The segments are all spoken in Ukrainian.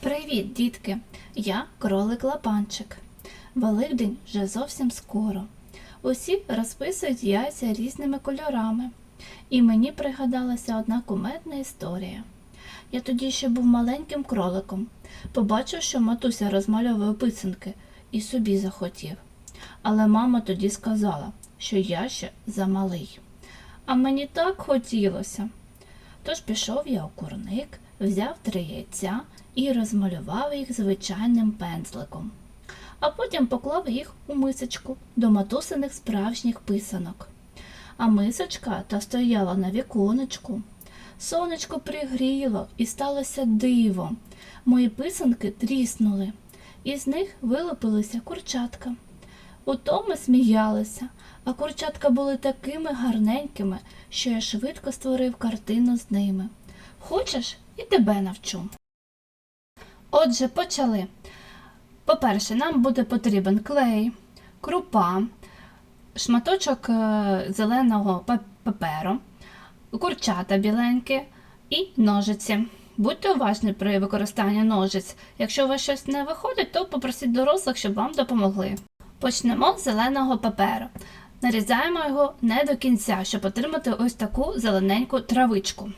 Привіт, дітки! Я кролик Лапанчик. Великдень вже зовсім скоро. Усі розписують яйця різними кольорами. І мені пригадалася одна кумедна історія. Я тоді ще був маленьким кроликом. Побачив, що матуся розмальовує писанки і собі захотів. Але мама тоді сказала, що я ще замалий. А мені так хотілося. Тож пішов я у курник, взяв три яйця і розмалював їх звичайним пензликом. А потім поклав їх у мисочку до матусиних справжніх писанок. А мисочка та стояла на віконечку. Сонечко пригріло і сталося диво. Мої писанки тріснули, і з них вилупилися курчатка. Ото ми сміялися, а курчатка були такими гарненькими, що я швидко створив картину з ними. Хочеш, і тебе навчу. Отже, почали. По-перше, нам буде потрібен клей, крупа, шматочок е, зеленого паперу, курчата біленькі і ножиці. Будьте уважні при використанні ножиць. Якщо у вас щось не виходить, то попросіть дорослих, щоб вам допомогли. Почнемо з зеленого паперу. Нарізаємо його не до кінця, щоб отримати ось таку зелененьку травичку.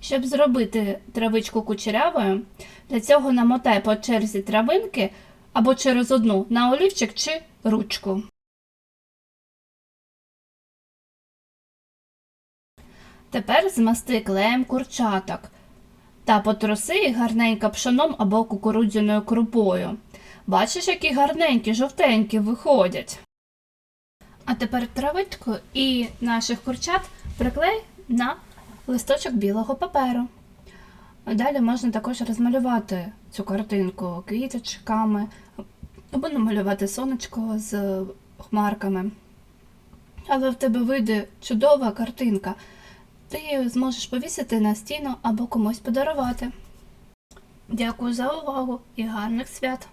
Щоб зробити травичку кучерявою, для цього намотай по черзі травинки або через одну на олівчик чи ручку. Тепер змасти клеєм курчаток та потроси їх гарненько пшоном або кукурудзяною крупою. Бачиш, які гарненькі, жовтенькі виходять. А тепер травичку і наших курчат приклей на листочок білого паперу. Далі можна також розмалювати цю картинку квіточками або намалювати сонечко з хмарками. Але в тебе вийде чудова картинка. Ти зможеш повісити на стіну або комусь подарувати. Дякую за увагу і гарних свят!